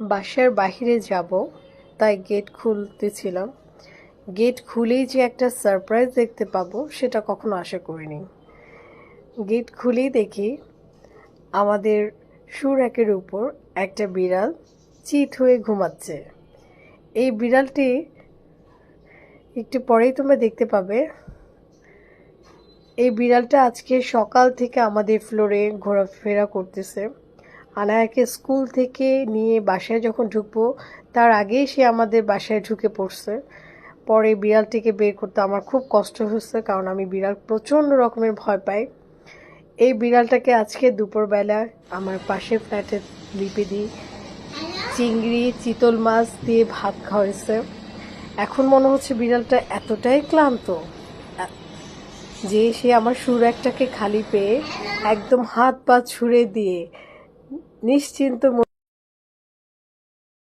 বাসার বাহিরে যাব, তাই গেট খুলতেছিলাম। গেট খুলেই যে একটা সারপ্রাইজ দেখতে পাবো, সেটা কখনো আশা করিনি। গেট খুলেই দেখি আমাদের সুরাকের উপর একটা বিড়াল চিত হয়ে ঘুমাচ্ছে। এই বিড়ালটি একটু পরেই তোমরা দেখতে পাবে। এই বিড়ালটা আজকে সকাল থেকে আমাদের ফ্লোরে ঘোরাফেরা করতেছে। আনায়াকে স্কুল থেকে নিয়ে বাসায় যখন ঢুকবো, তার আগেই সে আমাদের বাসায় ঢুকে পড়ছে। পরে বিড়ালটিকে বের করতে আমার খুব কষ্ট হচ্ছে, কারণ আমি বিড়াল প্রচণ্ড রকমের ভয় পাই। এই বিড়ালটাকে আজকে দুপুরবেলা আমার পাশে ফ্ল্যাটে লিপে দিই। চিংড়ি, চিতল মাছ দিয়ে ভাত খাওয়াইছে। এখন মনে হচ্ছে বিড়ালটা এতটাই ক্লান্ত, যে সে আমার সুর একটাকে খালি পেয়ে একদম হাত পা ছুঁড়ে দিয়ে নিশ্চিন্ত